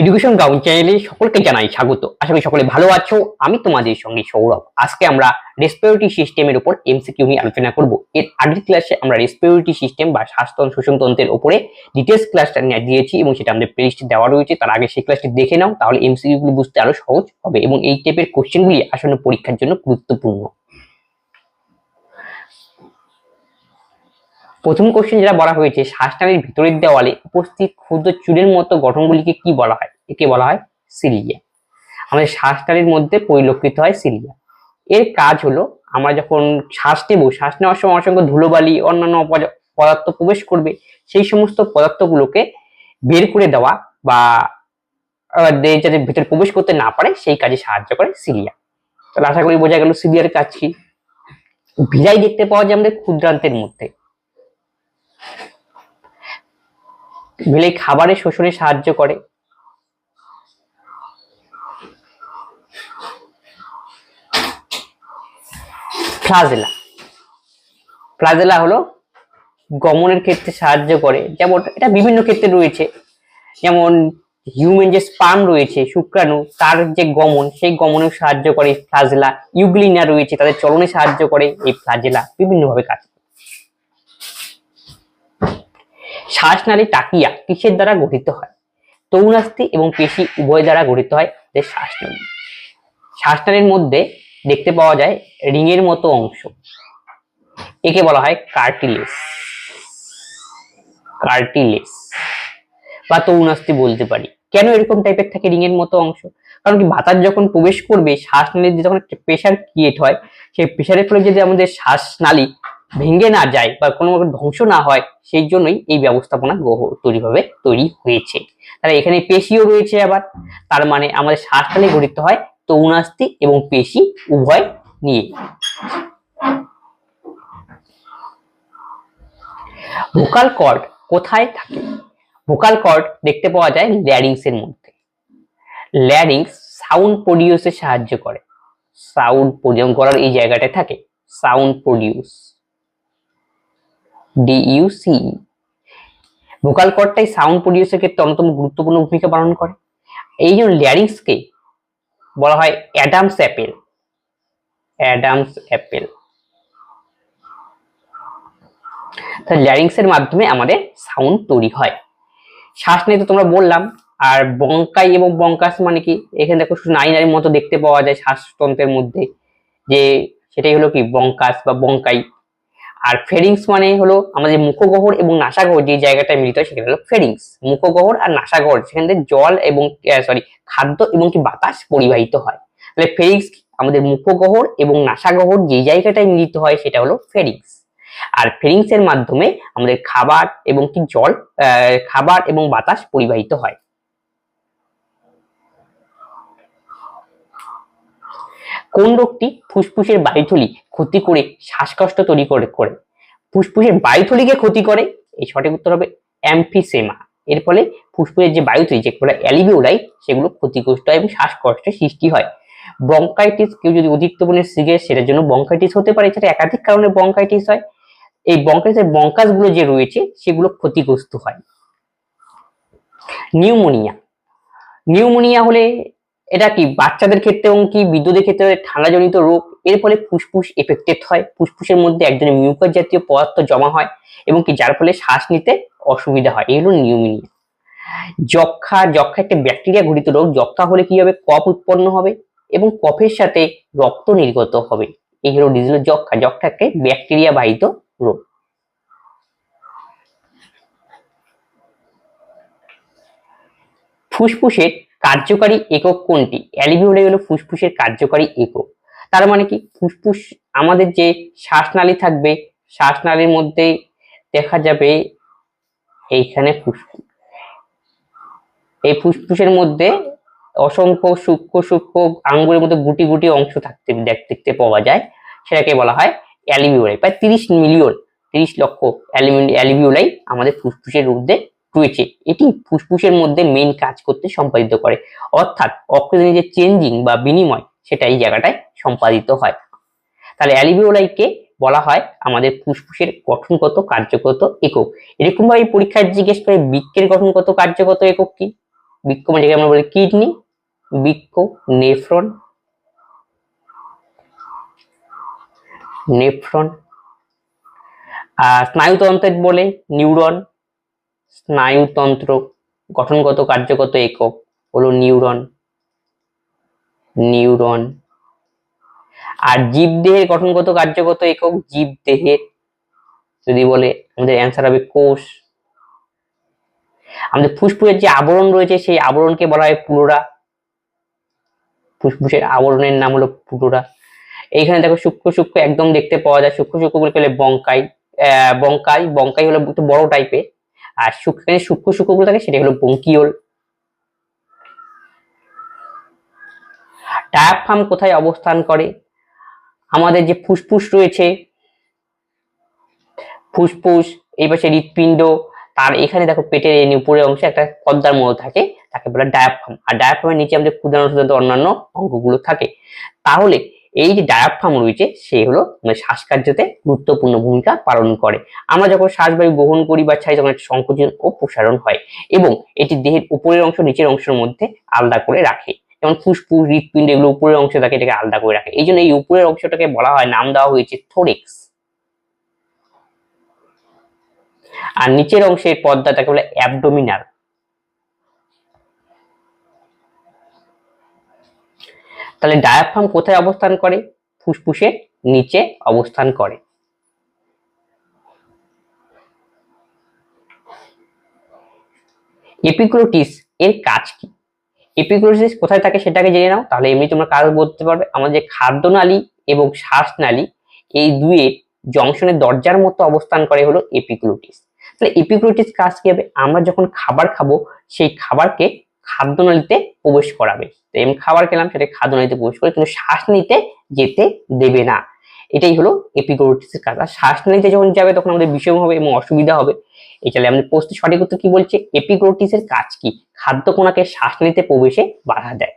Education ground চ্যানেলে সকলকে জানাই স্বাগত। আশা করি সকলে ভালো আছো। আমি তোমাদের সঙ্গে সৌরভ। আজকে আমরা রেসপিরেটরি সিস্টেমের উপর এমসিকিউ নিয়ে আলোচনা করব। এর আগের ক্লাসে আমরা রেসপিরেটরি সিস্টেম বা শ্বাসতন্ত্র শোষণতন্ত্রের উপরে ডিটেলস ক্লাসটা নিয়ে দিয়েছি এবং সেটা আমাদের প্লেলিস্টে দেওয়া রয়েছে। তার আগে সেই ক্লাসটি দেখে নাও, তাহলে এমসিকিউ গুলি বুঝতে আরও সহজ হবে এবং এই টাইপের কোশ্চেনগুলি আসন্ন পরীক্ষার জন্য গুরুত্বপূর্ণ। প্রথম কোশ্চেন যেটা বলা হয়েছে শ্বাসনালীর ভিতরের দেওয়ালে উপস্থিত ক্ষুদ্র চুলের মতো গঠনগুলিকে কি বলা হয়? একে বলা হয় সিলিয়া। আমাদের শ্বাসনালীর মধ্যে পরিলক্ষিত হয় সিলিয়া। এর কাজ হলো, আমরা যখন শ্বাস নেব শ্বাস নেওয়ার সময় অসংখ্য ধুলোবালি, অন্যান্য পদার্থ প্রবেশ করবে। সেই সমস্ত পদার্থগুলোকে বের করে দেওয়া বা দেহ যাতে ভিতরে প্রবেশ করতে না পারে, সেই কাজে সাহায্য করে সিলিয়া। তাহলে আশা করি বোঝা গেল সিলিয়ার কাজ কি? ভিজাই দেখতে পাওয়া যায় আমাদের ক্ষুদ্রান্তের মধ্যে। ভিলাই খাবারে শোষণে সাহায্য করে। ফ্লাজেলা। ফ্লাজেলা হলো গমনের ক্ষেত্রে সাহায্য করে। যেমন এটা বিভিন্ন ক্ষেত্রে রয়েছে। যেমন হিউম্যান যে স্পাম রয়েছে, শুক্রাণু, তার যে গমন, সেই গমনেও সাহায্য করে ফ্লাজেলা। ইউগ্লিনা রয়েছে, তাদের চলনে সাহায্য করে এই ফ্লাজেলা। বিভিন্নভাবে কাজ করে। শ্বাসনালী টাকিয়া কিসের দ্বারা গঠিত হয়? তরুণাস্থি এবং পেশি উভয় দ্বারা গঠিত হয় যে শ্বাসনালী। শ্বাসনালীর মধ্যে দেখতে পাওয়া যায় রিংয়ের মতো অংশ। একে বলা হয় কার্টিলেস কার্টিলেস বা তরুণাস্থি বলতে পারি। কেন এরকম টাইপের থাকে রিংয়ের মতো অংশ? কারণ কি বাতাস যখন প্রবেশ করবে, শ্বাসনালীর যে যখন একটা প্রেশার ক্রিয়েট হয়, সেই প্রেশারের ফলে যদি আমাদের শ্বাসনালী ভেঙে না যায় বা কোনো ধ্বংস না হয়, সেই জন্যই এই ব্যবস্থাপনা গ্রহ তৈরিভাবে তৈরি হয়েছে। তাহলে এখানে পেশিও রয়েছে আবার, তার মানে আমাদের শ্বাসনালী গঠিত হয় তরুণাস্থি এবং পেশি উভয় নিয়ে। ভোকাল কর্ড কোথায় থাকে? ভোকাল কর্ড দেখতে পাওয়া যায় ল্যারিংস এর মধ্যে। ল্যারিংস সাউন্ড প্রডিউসে সাহায্য করে। সাউন্ড প্রডিউস করার এই জায়গাটায় থাকে সাউন্ড প্রডিউস। ডিইউসি ভোকাল কর্ডটাই সাউন্ড প্রডিউসের ক্ষেত্রে অন্যতম গুরুত্বপূর্ণ ভূমিকা পালন করে। এই জন্য ল্যারিংসকে বলা হয় অ্যাডামস অ্যাপেল অ্যাডামস অ্যাপেল তাহলে ল্যারিংসের মাধ্যমে আমাদের সাউন্ড তৈরি হয়। শ্বাস নিয়ে তো তোমরা বললাম, আর বঙ্কাই এবং বঙ্কাস মানে কি? এখানে দেখো নারী নারীর মতো দেখতে পাওয়া যায় শ্বাসতন্ত্রের মধ্যে। যে সেটাই হলো কি? বঙ্কাস বা বঙ্কাই। আর ফেরিংস মানে হলো আমাদের মুখগহ্বর এবং নাসাগহ্বর, যে জায়গাটায় মিলিত হয় সেখানে হলো ফেরিংস মুখগহ্বর আর নাসাগহ্বর সেখান থেকে জল এবং সরি খাদ্য এবং কি বাতাস পরিবাহিত হয়। তাহলে ফেরিংস আমাদের মুখগহ্বর এবং নাসাগহ্বর যে জায়গাটায় মিলিত হয় সেটা হলো ফেরিংস আর ফেরিংস এর মাধ্যমে আমাদের খাবার এবং কি জল খাবার এবং বাতাস পরিবাহিত হয়। কোন রোগটি ফুসফুসের বায়ুথলি ক্ষতি করে, শ্বাসকষ্ট তৈরি করে করে? ফুসফুসের বায়ুথলিকে ক্ষতি করে? এই সঠিক উত্তর হবে অ্যাম্ফিসেমা। এর ফলে ফুসফুসের যে বায়ুথলি যেগুলো অ্যালিভিওলাই সেগুলো ক্ষতিগ্রস্ত হয় এবং শ্বাসকষ্টের সৃষ্টি হয়। ব্রঙ্কাইটিস কেউ যদি অধিক পরিমাণে সিগারেট সেটার জন্য ব্রঙ্কাইটিস হতে পারে এছাড়া একাধিক কারণে ব্রঙ্কাইটিস হয়। এই ব্রঙ্কাইটিসের ব্রঙ্কাসগুলো যে রয়েছে, সেগুলো ক্ষতিগ্রস্ত হয়। নিউমোনিয়া। নিউমোনিয়া হলে এটা কি বাচ্চাদের ক্ষেত্রে এবং কি বিদ্যুতের ক্ষেত্রে ঠান্ডাজনিত রোগ? এর ফলে ফুসফুস এফেক্টেড হয়। ফুসফুসের মধ্যে একজনের মিউকাস জাতীয় পদার্থ জমা হয় এবং কি যার ফলে শ্বাস নিতে অসুবিধা হয়। এই হলো নিউমোনিয়া যক্ষা যক্ষা একটা ব্যাকটেরিয়া ঘটিত রোগ। যক্ষা হলে কি হবে? কফ উৎপন্ন হবে এবং কফের সাথে রক্ত নির্গত হবে। এই হলো ডিজিল যক্ষা। যক্ষা একটা ব্যাকটেরিয়া বাহিত রোগ। ফুসফুসের কার্যকারী একক কোনটি? অ্যালিভিওলাই হলো ফুসফুসের কার্যকারী একক। তার মানে কি? ফুসফুস আমাদের যে শ্বাসনালী থাকবে, শ্বাসনালীর মধ্যে দেখা যাবে এইখানে ফুসফুস। এই ফুসফুসের মধ্যে অসংখ্য সূক্ষ্ম সূক্ষ্ম আঙ্গুলের মধ্যে গুটি গুটি অংশ থাকতে দেখতে পাওয়া যায়। সেটাকে বলা হয় অ্যালিভিওলাই প্রায় তিরিশ মিলিয়ন, তিরিশ লক্ষ অ্যালিভিওলাই আমাদের ফুসফুসের মধ্যে রয়েছে এটি ফুসফুসের মধ্যে মেইন কাজ করতে সম্পাদিত করে। অর্থাৎ অক্সিজেনের যে চেঞ্জিং বা বিনিময়, সেটা এই জায়গাটায় সম্পাদিত হয়। তাহলে অ্যালিভিওলাইকে বলা হয় আমাদের ফুসফুসের গঠনগত কার্যগত একক। এরকম ভাবে পরীক্ষায় জিজ্ঞেস করে বৃক্কের গঠনগত কার্যগত একক কি? বৃক্ক মানে আমরা বলি কিডনি, বৃক্ক, নেফ্রন নেফ্রন আর স্নায়ুতন্ত্রের বলে নিউরন স্নায়ুতন্ত্র, গঠনগত, কার্যগত একক হলো নিউরন। নিউরন। আর জীবদেহের গঠনগত, কার্যগত একক জীবদেহের যদি বলে আমাদের অ্যান্সার হবে কোষ। আমাদের ফুসফুসের যে আবরণ রয়েছে, সেই আবরণকে বলা হয় পুরোরা। ফুসফুসের আবরণের নাম হলো পুরোরা। এইখানে দেখো সূক্ষ্ম সূক্ষ্ম একদম দেখতে পাওয়া যায়। সূক্ষ্ম সূক্ষ্ম গেলে বঙ্কাই। বঙ্কাই। বঙ্কাই হলো একটু বড় টাইপের আর সূক্ষ্ম সূক্ষ্ম সূক্ষ্মগুলো থাকে, সেটা হলো বঙ্কিওল ডায়াফ্রাম কোথায় অবস্থান করে? আমাদের যে ফুসফুস রয়েছে, ফুসফুস, এই পাশে হৃৎপিণ্ড, তার এখানে দেখো পেটের এই উপরের অংশে একটা পর্দার মতো থাকে, তাকে বলে ডায়াফ্রাম। আর ডায়াফ্রামের নিচে আমাদের ক্ষুদ্রান্ত অন্যান্য অঙ্গগুলো থাকে। তাহলে এই যে ডায়াফ্রাম রয়েছে, সে হলো আমাদের শ্বাসকার্যতে গুরুত্বপূর্ণ ভূমিকা পালন করে। আমরা যখন শ্বাসবায়ু গ্রহণ করি বা ছাই একটা সংকোচন ও প্রসারণ হয় এবং এটি দেহের উপরের অংশ, নিচের অংশের মধ্যে আলাদা করে রাখে। যেমন ফুসফুস, হৃৎপিণ্ড এগুলো উপরের অংশ থাকে, এটাকে আলাদা করে রাখে। এই জন্য এই উপরের অংশটাকে বলা হয়, নাম দেওয়া হয়েছে থোরিক্স আর নিচের অংশের পর্দা তাকে বলে অ্যাবডোমিনাল তাহলে ডায়াফ্রাম কোথায় অবস্থান করে? ফুসফুসের নিচে অবস্থান করে। এপিগ্লোটিস এর কাজ কি? এপিগ্লোটিস কোথায় থাকে সেটাকে জেনে নাও, তাহলে এমনি তোমরা কাজ বলতে পারবে। আমাদের খাদ্যনালী এবং শ্বাসনালী এই দুয়ের জংশনের দরজার মতো অবস্থান করে হলো এপিগ্লোটিস তাহলে এপিগ্লোটিস কাজ কি হবে? আমরা যখন খাবার খাব, সেই খাবারকে খাদ্যনালীতে প্রবেশ করাবে। তো এমনি খাবার খেলাম, সেটা খাদ্যনালীতে প্রবেশ করে কিন্তু শ্বাস নিতে যেতে দেবে না। এটাই হলো এপিগ্লোটিসের কাজ। আর শ্বাস নিতে যখন যাবে, তখন আমাদের বিষম হবে এবং অসুবিধা হবে। এই তাহলে আমাদের প্রশ্ন সঠিক উত্তর কি বলছে? এপিগ্লোটিসের কাজ কি? খাদ্য কোনাকে শ্বাস নিতে প্রবেশে বাধা দেয়।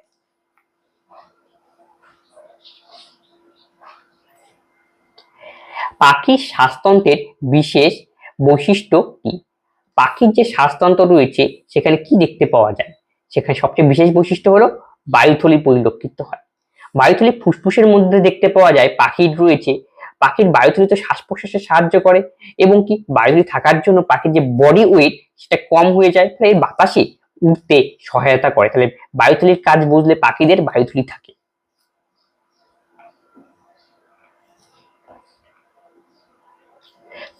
পাখির শ্বাসতন্ত্রের বিশেষ বৈশিষ্ট্য কি? পাখির যে শ্বাসতন্ত্র রয়েছে, সেখানে কি দেখতে পাওয়া যায়? সেখানে সবচেয়ে বিশেষ বৈশিষ্ট্য হলো বায়ুথলি পরিলক্ষিত হয়। বায়ুথলি ফুসফুসের মধ্যে দেখতে পাওয়া যায় পাখির রয়েছে। পাখির বায়ুথলি তো শ্বাস প্রশ্বাসে সাহায্য করে এবং কি বায়ুথলি থাকার জন্য পাখির যে বডি ওয়েট সেটা কম হয়ে যায় তাহলে এই বাতাসে উঠতে সহায়তা করে। তাহলে বায়ুথলির কাজ বুঝলে পাখিদের বায়ুথলি থাকে।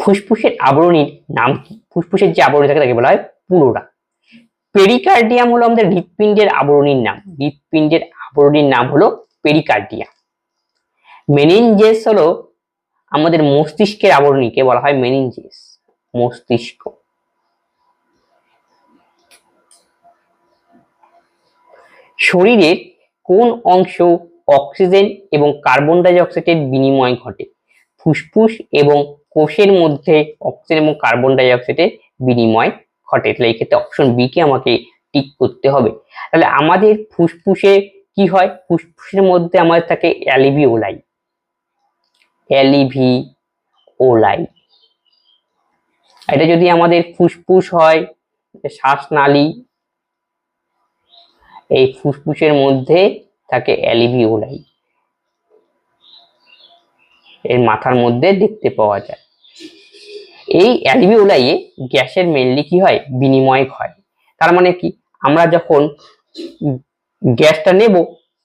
ফুসফুসের আবরণীর নাম কি? ফুসফুসের যে আবরণী থাকে তাকে বলা হয় পুরোরা। পেরিকার্ডিয়াম হলো আমাদের হৃৎপিণ্ডের আবরণীর নাম। হৃৎপিণ্ডের আবরণীর নাম হলো পেরিকার্ডিয়াম মেনিনজেস হলো আমাদের মস্তিষ্কের আবরণীকে বলা হয় মেনিনজেস মস্তিষ্ক। শরীরের কোন অংশ অক্সিজেন এবং কার্বন ডাই অক্সাইডের বিনিময় ঘটে? ফুসফুস এবং কোষের মধ্যে অক্সিজেন এবং কার্বন ডাই অক্সাইডের বিনিময় ঘটে। তাহলে এই ক্ষেত্রে অপশন বি কে আমাকে টিক করতে হবে। তাহলে আমাদের ফুসফুসে কি হয়? ফুসফুসের মধ্যে আমাদের থাকে অ্যালিভিওলাই। অ্যালিভি ওলাই এটা যদি আমাদের ফুসফুস হয় শ্বাসনালী, এই ফুসফুসের মধ্যে থাকে অ্যালিভিওলাই। এর মাথার মধ্যে দেখতে পাওয়া যায়। এই অ্যালভিওলাইয়ে গ্যাসের মেনলি কি হয়? বিনিময় হয়। তার মানে কি? আমরা যখন গ্যাসটা নেব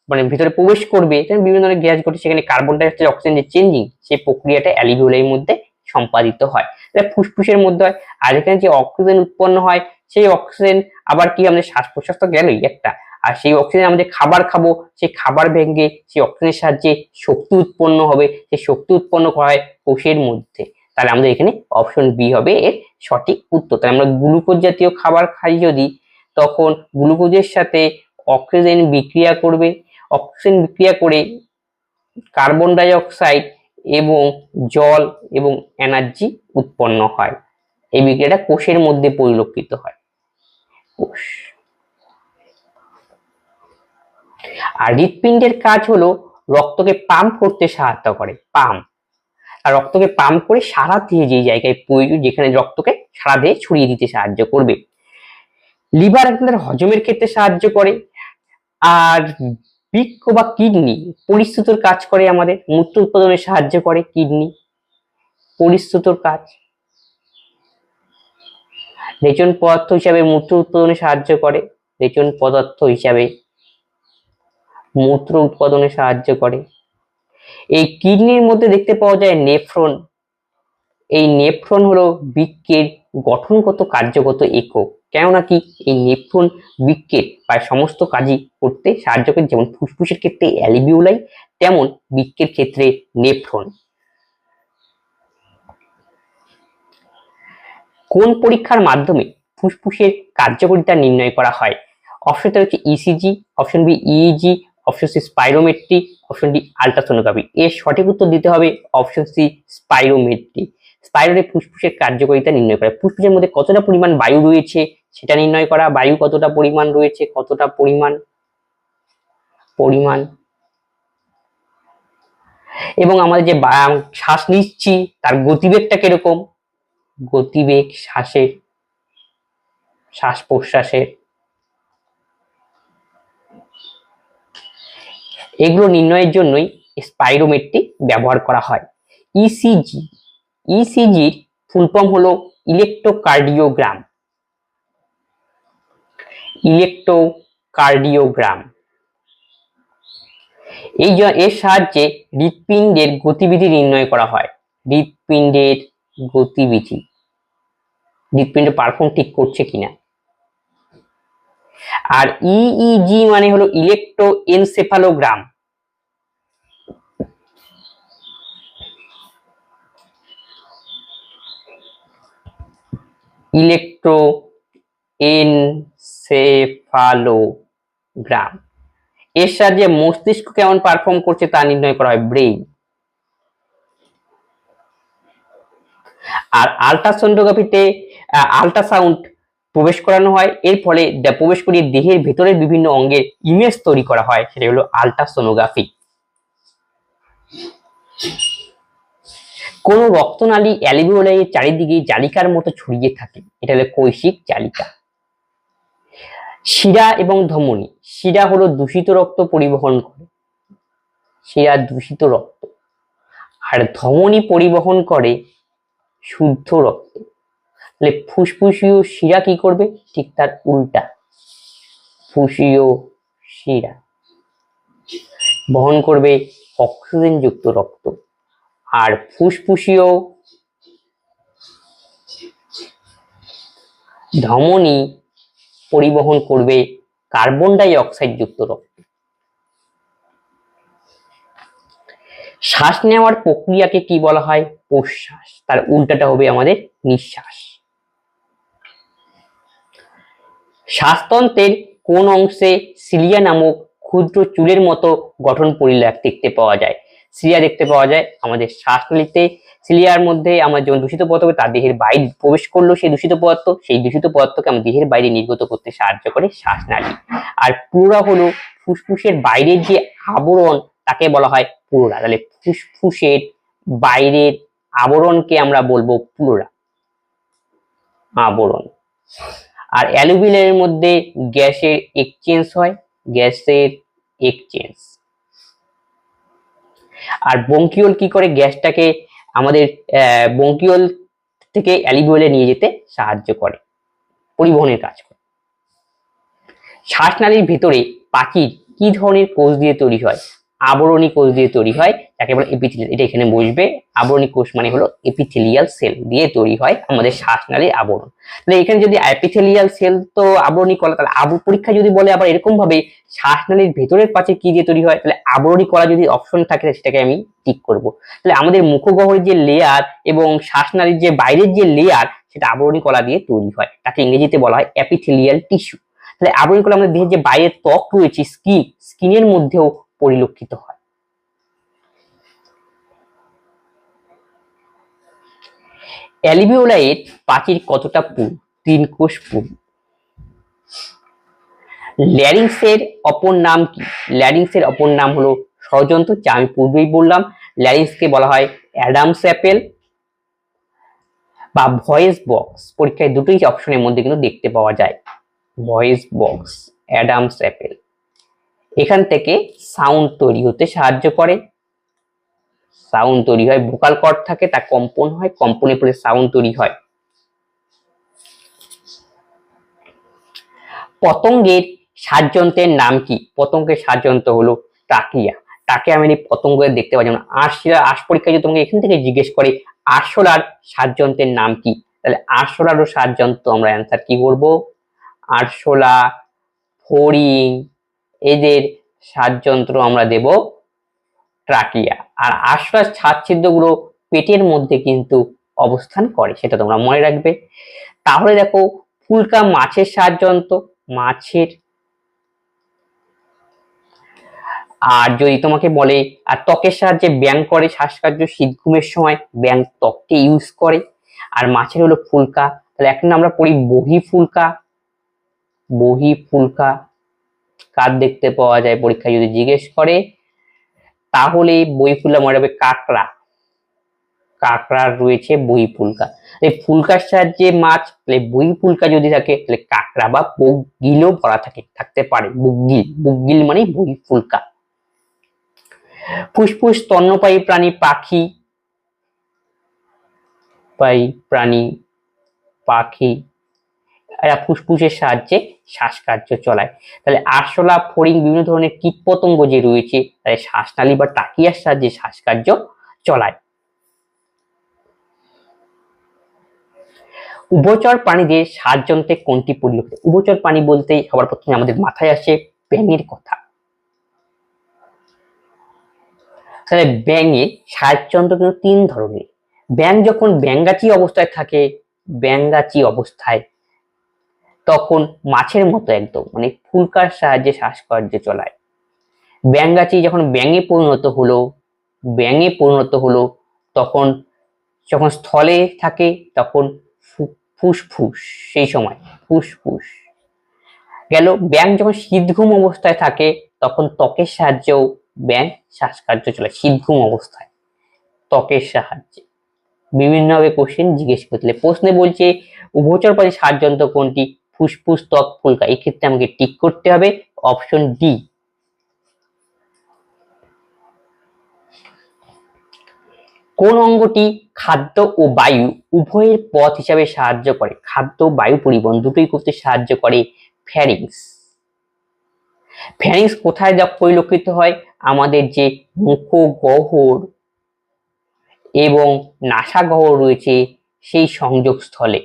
মানে ভিতরে প্রবেশ করবে বিভিন্ন ধরনের গ্যাস ঘটে, সেখানে কার্বন ডাই অক্সাইড অক্সিজেন যে চেঞ্জিং সেই প্রক্রিয়াটা অ্যালিভিওলাইয়ের মধ্যে সম্পাদিত হয়। ফুসফুসের মধ্যে হয়, আর এখানে যে অক্সিজেন উৎপন্ন হয়, সেই অক্সিজেন আবার কি আমাদের শ্বাস প্রশ্বাস তো গেলই একটা। আর সেই অক্সিজেন আমাদের খাবার খাব, সেই খাবার ভেঙে সেই অক্সিজেনের সাহায্যে শক্তি উৎপন্ন হবে। সেই শক্তি উৎপন্ন করা হয় কোষের মধ্যে। তাহলে আমাদের এখানে অপশন বি হবে এর সঠিক উত্তর। তাহলে আমরা গ্লুকোজ জাতীয় খাবার খাই যদি, তখন গ্লুকোজের সাথে অক্সিজেন বিক্রিয়া করবে। অক্সিজেন বিক্রিয়া করে কার্বন ডাই অক্সাইড এবং জল এবং এনার্জি উৎপন্ন হয়। এই বিক্রিয়াটা কোষের মধ্যে পরিলক্ষিত হয়। কোষ। আর হৃৎপিণ্ডের কাজ হলো রক্তকে পাম্প করতে সাহায্য করে। পাম্প আর রক্তকে পাম্প করে সারা দেহে যে জায়গায় প্রয়োজন, যেখানে রক্তকে সারা দেহে ছড়িয়ে দিতে সাহায্য করবে। লিভার আপনাদের হজমের ক্ষেত্রে সাহায্য করে। আর বৃক্ষ বা কিডনি পরিশ্রুতর কাজ করে আমাদের, মূত্র উৎপাদনে সাহায্য করে কিডনি পরিশ্রুতর কাজ। রেচন পদার্থ হিসাবে মূত্র উৎপাদনে সাহায্য করে। রেচন পদার্থ হিসাবে মূত্র উৎপাদনে সাহায্য করে। এই কিডনির মধ্যে দেখতে পাওয়া যায় নেফ্রন। এই নেফ্রন হলো বৃক্কের গঠনগত কার্যগত একক। কেননা কি? এই নেফ্রন বৃক্কের প্রায় সমস্ত কাজই করতে সাহায্য করে, যেমন ফুসফুসের ক্ষেত্রে অ্যালিবিউলাই, তেমন বৃক্কের ক্ষেত্রে নেফ্রন। কোন পরীক্ষার মাধ্যমে ফুসফুসের কার্যকারিতা নির্ণয় করা হয়? অপশনটা হচ্ছে ECG option B EEG option C spirometry option D ultrasonography এর সঠিক উত্তর দিতে হবে। অপশন সি স্পাইরোমেট্রি স্পাইরোরে ফুসফুসের কার্যকারিতা নির্ণয় করা। ফুসফুসের মধ্যে কতটা পরিমাণ বায়ু রয়েছে সেটা নির্ণয় করা। বায়ু কতটা পরিমাণ রয়েছে, কতটা পরিমাণ পরিমাণ। এবং আমাদের যে শ্বাস নিচ্ছি, তার গতিবেগটা কীরকম? গতিবেগ শ্বাসের, শ্বাস প্রশ্বাসের। এগুলো নির্ণয়ের জন্যই স্পাইরোমেট্রি ব্যবহার করা হয়। ইসিজি ইসিজির ফুল ফর্ম হলো ইলেকট্রোকার্ডিওগ্রাম ইলেকট্রোকার্ডিওগ্রাম এই এর সাহায্যে হৃৎপিণ্ডের গতিবিধি নির্ণয় করা হয়। হৃৎপিণ্ডের গতিবিধি। হৃৎপিণ্ড পারফর্ম ঠিক করছে কিনা। আর ইইজি মানে হলো ইলেকট্রো এনসেফালোগ্রাম ইলেকট্রো এনসেফালোগ্রাম এর সাহায্যে মস্তিষ্ক কেমন পারফর্ম করছে তা নির্ণয় করা হয় ব্রেইন। আর আলট্রাসোনোগ্রাফিতে আলট্রাসাউন্ড প্রবেশ করানো হয়। এর ফলে প্রবেশ করিয়ে দেহের ভেতরের বিভিন্ন অঙ্গের ইমেজ তৈরি করা হয়। সেটা হলো আলট্রাসোনোগ্রাফি কোন রক্তনালী অ্যালিভিওলাইয়ের চারিদিকে জালিকার মতো ছড়িয়ে থাকে। এটা হলো কৈশিক জালিকা। শিরা এবং ধমনী। শিরা হলো দূষিত রক্ত পরিবহন করে। শিরা দূষিত রক্ত। আর ধমনী পরিবহন করে শুদ্ধ রক্ত। তাহলে ফুসফুসীয় শিরা কি করবে? ঠিক তার উল্টা। ফুসীয় শিরা। বহন করবে অক্সিজেন যুক্ত রক্ত। আর ফুসফুসীয় ধমনী পরিবহন করবে কার্বন ডাই অক্সাইড যুক্ত রক্ত। শ্বাস নেওয়ার প্রক্রিয়াকে কি বলা হয়? প্রশ্বাস। তার উল্টাটা হবে আমাদের নিঃশ্বাস। শ্বাসতন্ত্রের কোন অংশে সিলিয়া নামক ক্ষুদ্র চুলের মতো গঠন পরিলেখ দেখতে পাওয়া যায়। সিলিয়া দেখতে পাওয়া যায় আমাদের শ্বাসনালীতে সিলিয়ার মধ্যে আমার যেমন দূষিত পদার্থ তার দেহের বাইরে প্রবেশ করল, সেই দূষিত পদার্থ, সেই দূষিত পদার্থকে আমার দেহের বাইরে নির্গত করতে সাহায্য করে শ্বাসনালী। আর পুরোরা হলো ফুসফুসের বাইরের যে আবরণ, তাকে বলা হয় পুরোরা তাহলে ফুসফুসের বাইরের আবরণকে আমরা বলব পুরোরা আবরণ। আর অ্যালুমিনিয়ামের মধ্যে গ্যাসের এক্সচেঞ্জ হয়, গ্যাসের এক্সচেঞ্জ আর বঙ্কিওল কি করে গ্যাসটাকে আমাদের বঙ্কিওল থেকে অ্যালিভিওলে নিয়ে যেতে সাহায্য করে, পরিবহনের কাজ করে। শ্বাসনালীর ভেতরে পাখির কি ধরনের কোষ দিয়ে তৈরি হয়? আবরণী কোষ দিয়ে তৈরি হয়, যাকে বলে এপিথেলিয়াল এটা এখানে বসবে। আবরণী কোষ মানে হলো এপিথেলিয়াল সেল দিয়ে তৈরি হয় আমাদের শ্বাসনালীর আবরণ। তাহলে এখানে যদি এপিথেলিয়াল সেল তো আবরণী কলা, তাহলে আবু পরীক্ষা যদি বলে আবার এরকম ভাবে শ্বাসনালীর ভেতরের পাশে কি দিয়ে তৈরি হয়, তাহলে আবরণী কলা যদি অপশন থাকে সেটাকে আমি টিক করব। তাহলে আমাদের মুখগহ্বরের যে লেয়ার এবং শ্বাসনালীর যে বাইরের যে লেয়ার সেটা আবরণী কলা দিয়ে তৈরি হয়। তাকে ইংরেজিতে বলা হয় অ্যাপিথেলিয়াল টিস্যু তাহলে আবরণী কলা আমাদের দেহের যে বাইরের ত্বক রয়েছে স্কিন স্কিনের মধ্যেও পরিলক্ষিত হয়। অ্যালিভিওলাইট পাখির কতটা পুর? তিন কোষ পুরু। ল্যারিংসের অপর নাম কি? ল্যারিংসের অপর নাম হলো ষড়যন্ত্র, যা আমি পূর্বেই বললাম। ল্যারিংসকে বলা হয় অ্যাডামস অ্যাপেল বা ভয়েস বক্স। পরীক্ষায় দুটোই অপশনের মধ্যে কিন্তু দেখতে পাওয়া যায়। Voice box, Adam's apple. এখান থেকে সাউন্ড তৈরি হতে সাহায্য করে। সাউন্ড তৈরি হয় ভোকাল কর্ড থাকে, তা কম্পন হয় কম্পনে পরে সাউন্ড তৈরি হয়। পতঙ্গের সাজযন্ত্রের নাম কি? পতঙ্গের সাজযন্ত্র হলো টাকিয়া টাকে আমি এই পতঙ্গের দেখতে পাই যেমন আরশোলার আশ পরীক্ষা যদি তোমাকে এখান থেকে জিজ্ঞেস করে, আরশোলার সাজযন্ত্রের নাম কি? তাহলে আরশোলার ও সাজযন্ত্র আমরা অ্যান্সার কি করব? আরশোলা ফড়িং এদের সাজযন্ত্র আমরা দেব ট্রাকিয়া। আর আশ্বাস ছাদ ছিদ্রগুলো পেটের মধ্যে কিন্তু অবস্থান করে, সেটা তোমরা মনে রাখবে। তাহলে দেখো, ফুলকা মাছের সাজযন্ত্র, মাছের আর যদি তোমাকে বলে, আর ত্বকের সাহায্যে ব্যায়াম করে, শ্বাসকার্য শীত ঘুমের সময় ব্যায়াম ত্বককে ইউজ করে। আর মাছের হলো ফুলকা, তাহলে এখন আমরা পড়ি বহি ফুলকা বহি ফুলকা কার দেখতে পাওয়া যায়, পরীক্ষায় যদি জিজ্ঞেস করে, তাহলে বই ফুলা মনে রাখবে কাঁকড়া। কাঁকড়ার রয়েছে বই ফুলকা এই ফুলকার সাহায্যে মাছ, তাহলে বই ফুলকা যদি থাকে, তাহলে কাঁকড়া বা বুকগিলও ভরা থাকে, থাকতে পারে। বুকগিল বুকগিল মানে বই ফুলকা ফুসফুস স্তন্যপায়ী প্রাণী, পাখি পাই প্রাণী, পাখি এরা ফুসফুসের সাহায্যে শ্বাসকার্য চলায়। তাহলে আরশোলা, ফড়িং বিভিন্ন ধরনের কীটপতঙ্গ যে রয়েছে, তাদের শ্বাসনালী বা টাকিয়ার সাহায্যে শ্বাসকার্য চলায়। উভচর প্রাণীদের শ্বাসযন্ত্রে কোনটি পরিলক্ষিত? উভচর প্রাণী বলতেই সবার প্রথমে আমাদের মাথায় আসে ব্যাঙের কথা। তাহলে ব্যাঙে শ্বাসযন্ত্র কিন্তু তিন ধরনের। ব্যাঙ যখন ব্যাঙ্গাচি অবস্থায় থাকে ব্যাঙ্গাচি অবস্থায় তখন মাছের মতো একদম মানে ফুলকার সাহায্যে শ্বাসকার্য চলায়। ব্যাঙ্গাচি যখন ব্যাঙে পরিণত হলো, ব্যাঙে পরিণত হলো, তখন যখন স্থলে থাকে তখন ফুসফুস সেই সময় ফুসফুস গেল ব্যাং যখন শীতঘুম অবস্থায় থাকে, তখন ত্বকের সাহায্যেও ব্যাং শ্বাসকার্য চলে শীতঘুম অবস্থায় ত্বকের সাহায্যে। বিভিন্নভাবে কোশ্চেন জিজ্ঞেস করতে প্রশ্নে বলছে উভচর প্রাণী সাহায্যন্ত কোনটি? ফুসফুস, ত্বক, ফুলকা। এই ক্ষেত্রে আমাকে টিক করতে হবে, অপশন ডি। কোন অঙ্গটি খাদ্য ও বায়ু উভয়ের পথ হিসাবে সাহায্য করে? খাদ্য বায়ু পরিবহন দুটোই করতে সাহায্য করে ফ্যারিংস ফ্যারিংস কোথায় যা পরিলক্ষিত হয়? আমাদের যে মুখগহ্বর এবং নাসাগহ্বর রয়েছে সেই সংযোগস্থলে।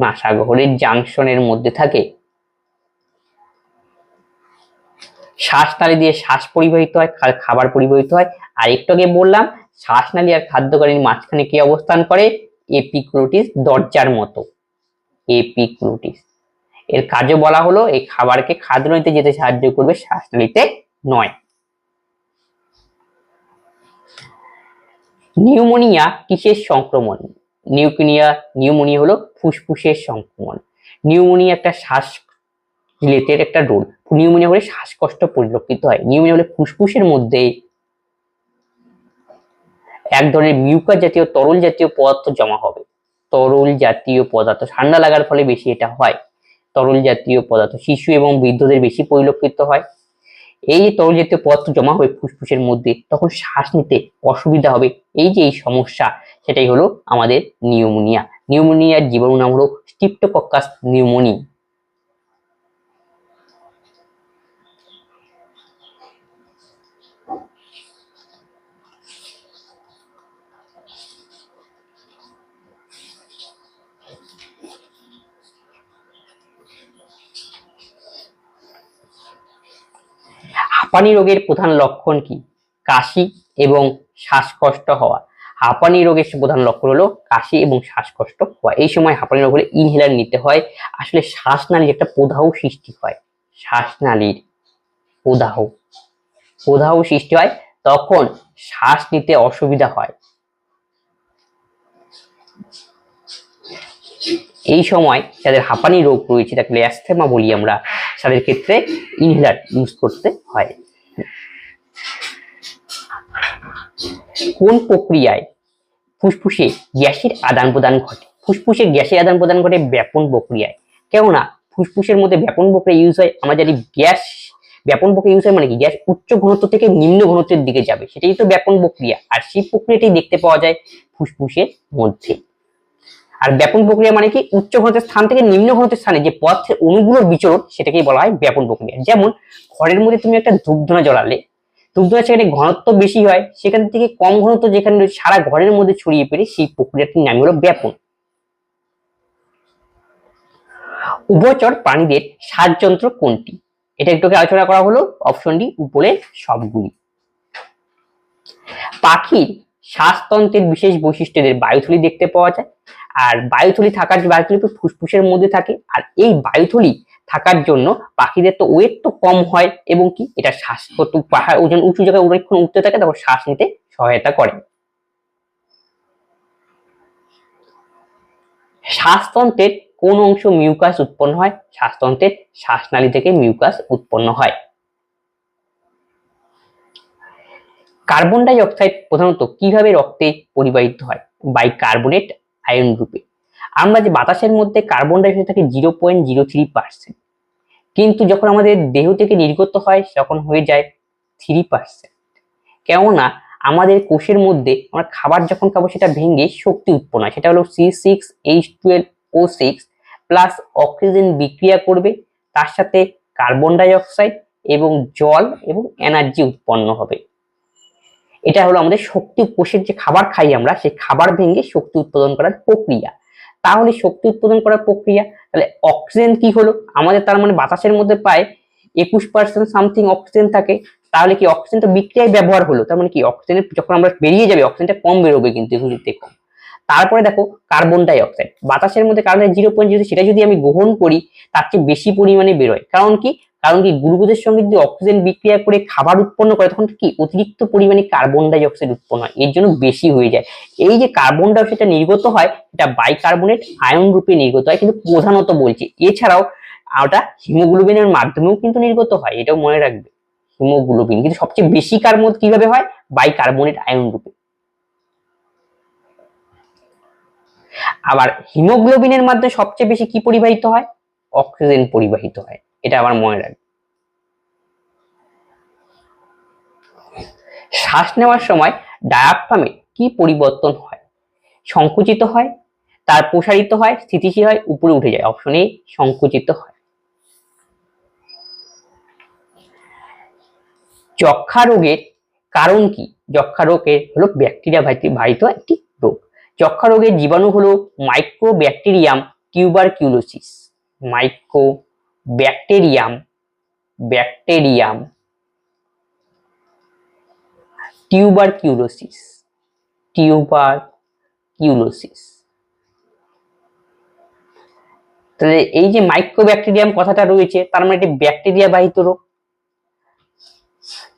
নাসাগহ্বরের জাংশনের মধ্যে থাকে। শ্বাসনালী দিয়ে শ্বাস পরিবাহিত হয় খাবার পরিবাহিত হয়। আর আগে বললাম শ্বাসনালী আর খাদ্যকারীর মাঝখানে কি অবস্থান করে? এপিক্লোটিস দরজার মতো। এপিক্লোটিস। এর কাজও বলা হলো, এই খাবারকে খাদ্যনালীতে যেতে সাহায্য করবে শ্বাসনালীতে নয়। নিউমোনিয়া কিসের সংক্রমণ? নিউক্লিয়া নিউমোনিয়া হলো ফুসফুসের সংক্রমণ। নিউমোনিয়া একটা শ্বাস রিলেটেড একটা রোল নিউমোনিয়া হলে শ্বাসকষ্ট পরিলক্ষিত হয়। নিউমোনিয়া হলে ফুসফুসের মধ্যে এক ধরনের মিউকাস জাতীয়, তরল জাতীয় পদার্থ জমা হবে। তরল জাতীয় পদার্থ। ঠান্ডা লাগার ফলে বেশি এটা হয়। তরল জাতীয় পদার্থ। শিশু এবং বৃদ্ধদের বেশি পরিলক্ষিত হয়। এই যে তরল জাতীয় পদার্থ জমা হবে ফুসফুসের মধ্যে, তখন শ্বাস নিতে অসুবিধা হবে। এই যে এই সমস্যা সেটাই হলো আমাদের নিউমোনিয়া। নিউমোনিয়ার জীবাণু নাম হলো স্টিপ্টোকক্কাস নিউমোনি হাঁপানি রোগের প্রধান লক্ষণ কি? কাশি এবং শ্বাসকষ্ট হওয়া। হাঁপানি রোগের প্রধান লক্ষণ হলো কাশি এবং শ্বাসকষ্ট হওয়া এই সময় হাঁপানি রোগ হলে ইনহেলার নিতে হয়। আসলে শ্বাসনালীর একটা প্রদাহ সৃষ্টি হয়। শ্বাসনালীর প্রদাহ প্রদাহ সৃষ্টি হয় তখন শ্বাস নিতে অসুবিধা হয়। এই সময় যাদের হাঁপানি রোগ রয়েছে তাকে অ্যাস্থেমা বলি আমরা, তাদের ক্ষেত্রে ইনহেলার ইউজ করতে হয়। কোন প্রক্রিয়ায় ফুসফুসে গ্যাসের আদান প্রদান ঘটে। ফুসফুসে গ্যাসের আদান প্রদান ঘটে ব্যাপন প্রক্রিয়ায় কেননা ফুসফুসের মধ্যে ব্যাপন প্রক্রিয়া ইউজ হয় জানি গ্যাস, ব্যাপন প্রক্রিয়া ইউজ হয় মানে কি? গ্যাস উচ্চ ঘনত্ব থেকে নিম্ন ঘনত্বের দিকে যাবে। সেটাই তো ব্যাপন প্রক্রিয়া আর সেই প্রক্রিয়াটাই দেখতে পাওয়া যায় ফুসফুসের মধ্যে। আর ব্যাপন প্রক্রিয়া মানে কি? উচ্চ ঘনত্বের স্থান থেকে নিম্ন ঘনত্বের স্থানে যে পদার্থের অণুগুলোর বিচরণ, সেটাকেই বলা হয় ব্যাপন প্রক্রিয়া যেমন, ঘরের মধ্যে তুমি একটা ধূপধনা জ্বলালে ধূপধনা সেখানে ঘনত্ব বেশি হয়, সেখান থেকে কম ঘনত্ব যেখানে রয়েছে, সারা ঘরের মধ্যে ছড়িয়ে পড়ে সেই প্রক্রিয়াটির নাম হলো ব্যাপন। উভচর প্রাণীদের শ্বাসযন্ত্র কোনটি? এটা একটু আলোচনা করা হলো অপশন ডি উপরে সবগুলি। পাখির শ্বাসতন্ত্রের বিশেষ বৈশিষ্ট্যদের বায়ুথলি দেখতে পাওয়া যায়, আর বায়ুথলি থাকার বায়ুথলি ফুসফুসের মধ্যে থাকে, আর এই বায়ুথলি থাকার জন্য পাখিদের তো ওয়েট তো কম হয় এবং কি এটা শ্বাস পাহাড় ওজন উঁচু জায়গায় অনেকক্ষণ উঠতে থাকে তখন শ্বাস নিতে সহায়তা করে। শ্বাসতন্ত্রের কোন অংশ মিউকাস উৎপন্ন হয়? শ্বাসতন্ত্রের শ্বাসনালী থেকে মিউকাস উৎপন্ন হয়। কার্বন ডাই অক্সাইড প্রধানত কীভাবে রক্তে পরিবাহিত হয়? বাই কার্বনেট আয়ন রূপে আমরা যে বাতাসের মধ্যে কার্বন ডাই অক্সাইড থাকে zero point zero three percent কিন্তু যখন আমাদের দেহ থেকে নির্গত হয়, তখন হয়ে যায় থ্রি পার্সেন্ট কেননা আমাদের কোষের মধ্যে আমরা খাবার যখন খাব, সেটা ভেঙে শক্তি উৎপন্ন হয়। সেটা হলো C six H twelve O six plus oxygen বিক্রিয়া করবে, তার সাথে কার্বন ডাই অক্সাইড এবং জল এবং এনার্জি উৎপন্ন হবে। এটা হলো আমাদের শক্তি, কোষের যে খাবার খাই আমরা, সেই খাবার ভেঙে শক্তি উৎপাদন করার প্রক্রিয়া। তাহলে শক্তি উৎপাদন করার প্রক্রিয়া। তাহলে অক্সিজেন কি হলো? আমাদের তার মানে বাতাসের মধ্যে পায় একুশ পার্সেন্ট সামথিং অক্সিজেন থাকে। তাহলে কি অক্সিজেন তো বিক্রিয়ায় ব্যবহার হলো? তার মানে কি অক্সিজেন যখন আমরা বেরিয়ে যাবে অক্সিজেনটা কম বেরোবে কিন্তু এগুলিতে কম। তারপরে দেখো কার্বন ডাই অক্সাইড বাতাসের মধ্যে কার্বন জিরো পয়েন্ট সেটা যদি আমি গ্রহণ করি, তার চেয়ে বেশি পরিমাণে বেরোয়। কারণ কি? কারণ কি? গ্লুকোজের সঙ্গে যদি অক্সিজেন বিক্রিয়া করে খাবার উৎপন্ন করে, তখন কি? অতিরিক্ত পরিমাণে কার্বন ডাই অক্সাইড উৎপন্ন হয়। এর জন্য বেশি হয়ে যায়। এই যে কার্বন ডাই অক্সাইডটা নির্গত হয়, এটা বাইকার্বনেট আয়ন রূপে নির্গত হয়, কিন্তু প্রধানত বলছি। এছাড়াও, ওটা হিমোগ্লোবিনের মাধ্যমেও কিন্তু নির্গত হয়, এটাও মনে রাখবে। হিমোগ্লোবিন। কিন্তু সবচেয়ে বেশি কার্বন কীভাবে হয়? বাইকার্বনেট আয়ন রূপে। আবার হিমোগ্লোবিনের মাধ্যমে সবচেয়ে বেশি কি পরিবাহিত হয়? অক্সিজেন পরিবাহিত হয়। এটা আবার মনে রাখবে শ্বাস নেওয়ার সময় ডায়াফ্রামে কি পরিবর্তন হয়? সংকুচিত হয়, তার প্রসারিত হয়, স্থিতিশীল হয়, উপরে উঠে যায়। অপশন এ সংকুচিত হয়। যক্ষা রোগের কারণ কি? যক্ষা রোগের হলো ব্যাকটেরিয়া বাহিত একটি যক্ষা রোগের জীবাণু হলো micro bacterium tuberculosis micro bacterium bacterium tuberculosis tuberculosis তাহলে এই যে মাইক্রোব্যাকটেরিয়াম কথাটা রয়েছে, তার মানে এটি ব্যাকটেরিয়া বাহিত রোগ।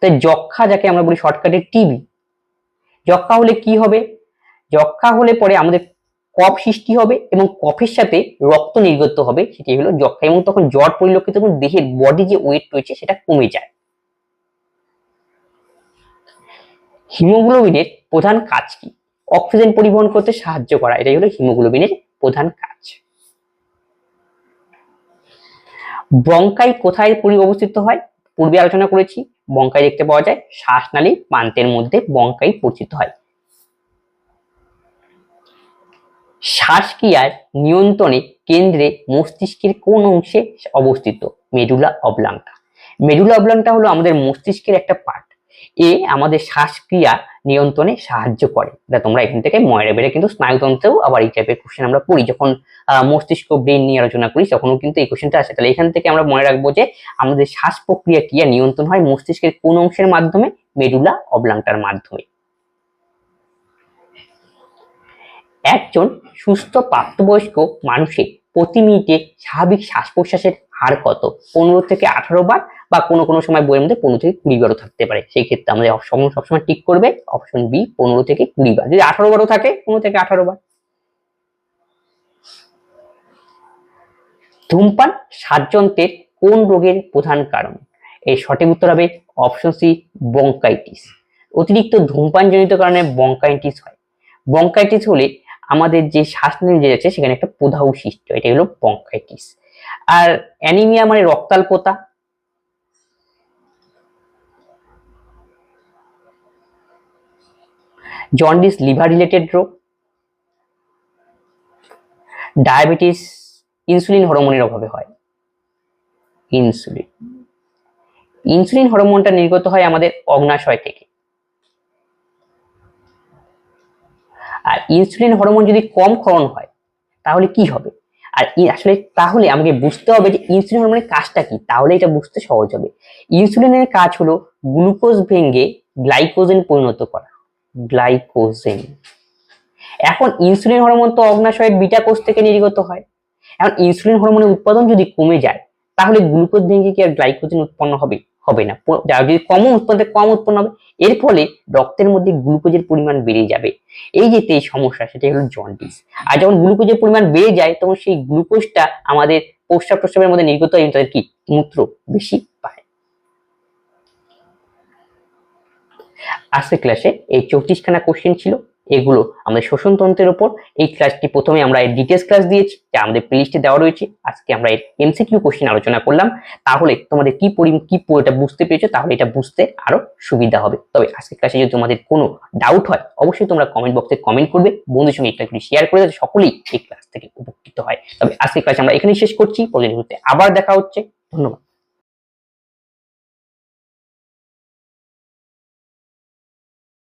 তাই যক্ষা যাকে আমরা বলি শর্টকাটে টিবি যক্ষা হলে কি হবে? যক্ষা হলে পরে আমাদের কফ সৃষ্টি হবে এবং কফের সাথে রক্ত নির্গত হবে সেটি হলো যক্ষা। এবং তখন জ্বর পরিলক্ষিত এবং দেহের বডি যে ওয়েট রয়েছে সেটা কমে যায়। হিমোগ্লোবিনের প্রধান কাজ কি? অক্সিজেন পরিবহন করতে সাহায্য করা, এটাই হলো হিমোগ্লোবিনের প্রধান কাজ। ব্রঙ্কাই কোথায় পরি অবস্থিত হয়? পূর্বে আলোচনা করেছি বঙ্কাই দেখতে পাওয়া যায়, শ্বাসনালী প্রান্তের মধ্যে বঙ্কাই পরিচিত হয়। শ্বাসক্রিয়ার নিয়ন্ত্রণে কেন্দ্রে মস্তিষ্কের কোন অংশে অবস্থিত? মেডুলা অবলাঙ্কা। মেডুলা অবলাঙ্কা হলো আমাদের মস্তিষ্কের একটা পার্ট এ আমাদের শ্বাসক্রিয়া নিয়ন্ত্রণে সাহায্য করে। এটা তোমরা এখান থেকে রাখবে এটা কিন্তু স্নায়ুতন্ত্রেও আবার এই টাইপের কোশ্চেন আমরা পড়ি। যখন মস্তিষ্ক ব্রেন নিয়ে আলোচনা করি, তখনও কিন্তু এই কোশ্চেনটা আসে। তাহলে এখান থেকে আমরা মনে রাখব যে, আমাদের শ্বাস প্রক্রিয়া ক্রিয়া নিয়ন্ত্রণ হয়? মস্তিষ্কের কোন অংশের মাধ্যমে? মেডুলা অবলাঙ্কার মাধ্যমে। একজন সুস্থ প্রাপ্তবয়স্ক মানুষের প্রতি মিনিটে স্বাভাবিক শ্বাস প্রশ্বাসের হার কত? পনেরো থেকে আঠারো বার বা কোনো কোনো সময় বইয়ের মধ্যে পনেরো থেকে কুড়ি বারও থাকতে পারে। সেই ক্ষেত্রে আমাদের অপশন সবসময় টিক করবে অপশন বি পনেরো থেকে কুড়ি বার। যদি আঠারো বারও থাকে, পনেরো থেকে আঠারো বার। ধূমপান শ্বাসযন্ত্রের কোন রোগের প্রধান কারণ? এই সঠিক উত্তর হবে অপশন সি বঙ্কাইটিস অতিরিক্ত ধূমপানজনিত কারণে বঙ্কাইটিস হয়। বঙ্কাইটিস হলে আমাদের যে শ্বাসনালী যে আছে, সেখানে একটা প্রদাহ সৃষ্টি এটা হলো বঙ্কাইটিস আর অ্যানিমিয়া মানে রক্তাল্পতা। জন্ডিস লিভার রিলেটেড রোগ। ডায়াবেটিস ইনসুলিন হরমোনের অভাবে হয়। ইনসুলিন ইনসুলিন হরমোনটা নির্গত হয় আমাদের অগ্নাশয় থেকে। আর ইনসুলিন হরমোন যদি কম ক্ষরণ হয়, তাহলে কি হবে? আর আসলে তাহলে আমাকে বুঝতে হবে যে ইনসুলিন হরমোনের কাজটা কি, তাহলে এটা বুঝতে সহজ হবে। ইনসুলিনের কাজ হলো গ্লুকোজ ভেঙে গ্লাইকোজেন পরিণত করা। গ্লাইকোজেন এখন ইনসুলিন হরমোন তো অগ্নাশয়ের বিটা কোষ থেকে নির্গত হয়। এখন ইনসুলিন হরমোনের উৎপাদন যদি কমে যায় তাহলে গ্লুকোজ ভেঙে কি আর গ্লাইকোজেন উৎপন্ন হবে? হবে না। যা যদি কম উৎপন্ন কম উৎপন্ন হবে, এর ফলে রক্তের মধ্যে গ্লুকোজের পরিমাণ বেড়ে যাবে। এই যে এই সমস্যা সেটা হলো জন্ডিস আর যখন গ্লুকোজের পরিমাণ বেড়ে যায়, তখন সেই গ্লুকোজটা আমাদের প্রস্রাব প্রস্রাবের মধ্যে নির্গত হয়, তাদের কি? মূত্র বেশি পায়। আজকের ক্লাসে এই চৌত্রিশখানা কোশ্চেন ছিল। এগুলো আমাদের শোষণতন্ত্রের উপর এই ক্লাসটি প্রথমে আমরা এর ডিটেলস ক্লাস দিয়েছি, যা আমাদের প্লেলিস্টে দেওয়া রয়েছে। আজকে আমরা এর এমসিকিউ কোশ্চেন আলোচনা করলাম। তাহলে তোমাদের কি পরি কি পুরোটা বুঝতে পেরেছ? তাহলে এটা বুঝতে আরও সুবিধা হবে। তবে আজকের ক্লাসে যদি তোমাদের কোনো ডাউট হয়, অবশ্যই তোমরা কমেন্ট বক্সে কমেন্ট করবে। বন্ধুদের সঙ্গে এই ক্লাসটি শেয়ার করে সকলেই এই ক্লাস থেকে উপকৃত হয়। তবে আজকের ক্লাস আমরা এখানেই শেষ করছি। পরবর্তী ভিডিওতে আবার দেখা হচ্ছে। ধন্যবাদ।